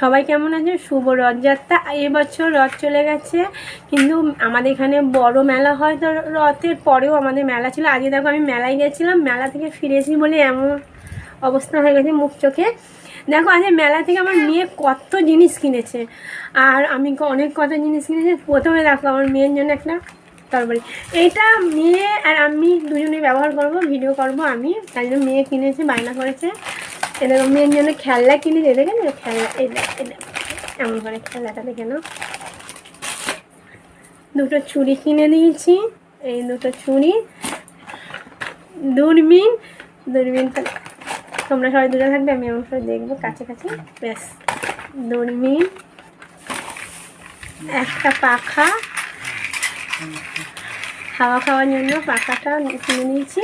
সবাই কেমন আছে? শুভ রথযাত্রা। এবছর রথ চলে গেছে। কিন্তু আমাদের এখানে বড় মেলা হয় তো রথের পরেও আমাদের মেলা ছিল। আজকে দেখো আমি মেলায় গেছিলাম। মেলা থেকে ফিরেছি বলে এমন অবস্থা হয়ে গেছে মুখ চোখে। দেখো, আজকে মেলা থেকে আমার মেয়ে কত জিনিস কিনেছে। আর আমি অনেক কত জিনিস কিনেছি। প্রথমে দেখো আমার মেয়ের জন্য একটা তরবারি এইটা মেয়ে আর আমি দুজনেই ব্যবহার করব, ভিডিও করব আমি। তাই জন্য মেয়ে কিনেছে, বায়না করেছে। এ দেখো মেয়ের জন্য খেলনা কিনেছে দেখে না, খেলনা এমন করে খেলনাটা দেখে নাও। দুটো চুড়ি কিনে দিয়েছি এই দুটো চুড়ি দূরবীন দূরবীন তোমরা সবাই দূরে থাকবে, আমি এমন করে দেখব কাছে কাছে। ব্যাস দূরবীন একটা পাখা। হাওয়া খাওয়ার জন্য পাখাটা কিনে নিয়েছি।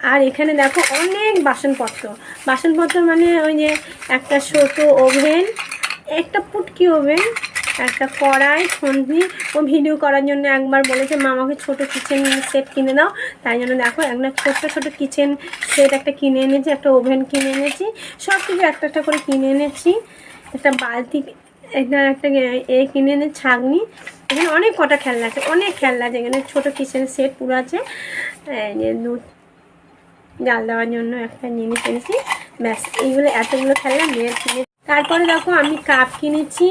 আর এখানে দেখো অনেক বাসনপত্র। বাসনপত্র মানে ওই যে একটা ছোট ওভেন, একটা পুটকি ওভেন, একটা কড়াই খুন্তি ও ভিডিও করার জন্য একবার বলেছে, মা, আমাকে ছোটো কিচেন সেট কিনে দাও। তাই জন্য দেখো একটা ছোট্ট ছোটো কিচেন সেট একটা কিনে এনেছি, একটা ওভেন কিনে এনেছি সব কিছু একটা একটা করে কিনে এনেছি। একটা বালতি এটা একটা এ কিনে এনে ছাগনি। এখানে অনেক কটা খেলনা আছে, অনেক খেলনা আছে, এখানে ছোটো কিচেন সেট পুরো আছে। দুধ জাল দেওয়ার জন্য একটা জিনিস এনেছি। ব্যাস, এইগুলো এতগুলো খেলনা মেয়ের কিনে তারপরে দেখো, আমি কাপ কিনেছি।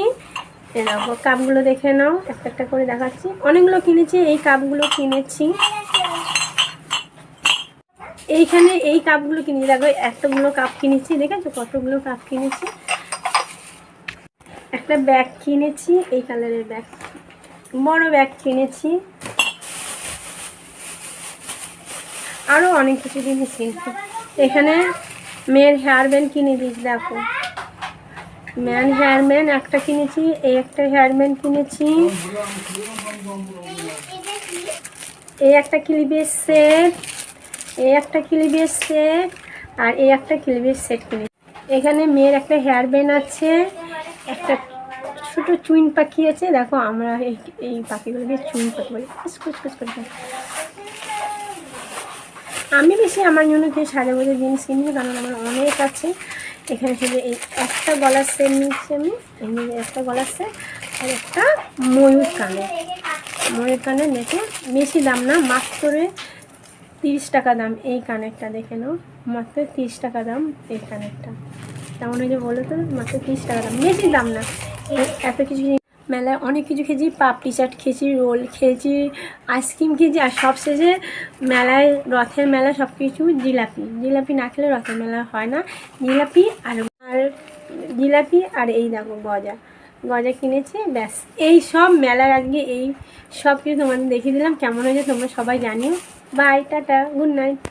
দেখো কাপগুলো দেখে নাও, একটা একটা করে দেখাচ্ছি। অনেকগুলো কিনেছি, এই কাপগুলো কিনেছি। এইখানে এই কাপগুলো কিনেছি। দেখো, এতগুলো কাপ কিনেছি, দেখেছ? কতগুলো কাপ কিনেছি? একটা ব্যাগ কিনেছি, এই কালারের ব্যাগ বড় ব্যাগ কিনেছি। আরও অনেক কিছু জিনিস কিনছি। এখানে মেয়ের হেয়ার ব্যান্ড কিনে দিয়েছি, দেখো। ম্যান হেয়ার ব্যান্ড একটা কিনেছি, এই একটা হেয়ার ব্যান্ড কিনেছি। এই একটা ক্লিপের সেট এই একটা ক্লিপের সেট আর এই একটা ক্লিপের সেট কিনেছি। এখানে মেয়ের একটা হেয়ার ব্যান্ড আছে, একটা ছোটো চুইন পাখি আছে, দেখো আমরা এই এই পাখিগুলোকে চুইন পাখি বলি। কুচকুচ কুচ করে। আমি বেশি আমার জন্য যে সাজা বোঝা জিনিস কিনি কারণ আমার অনেক আছে। এখানে শুধু এই একটা গলার সেট নিচ্ছি আমি যে একটা গলার সেট আর একটা ময়ূর কানে। ময়ূর কানে দেখে বেশি দাম না, মাত্র তিরিশ টাকা দাম এই কানেরটা, দেখে নাও। মাত্র তিরিশ টাকা দাম এই কানেরটা। তেমন যে বলো তো? মাত্র তিরিশ টাকা দাম। বেশি দাম না। এত কিছু মেলায় অনেক কিছু খেয়েছি, পাপড়ি চাট খেয়েছি, রোল খেয়েছি, আইসক্রিম খেয়েছি, আর সবশেষে মেলায়, রথের মেলা সব কিছু জিলাপি। জিলাপি না খেলে রথের মেলা হয় না। জিলাপি আর আর জিলাপি আর এই দেখো গজা। গজা কিনেছি, ব্যাস। এই সব মেলার আজকে এই সব কিছু তোমাদের দেখিয়ে দিলাম। কেমন হয়েছে তোমরা সবাই জানিও। Bye, tata, good night.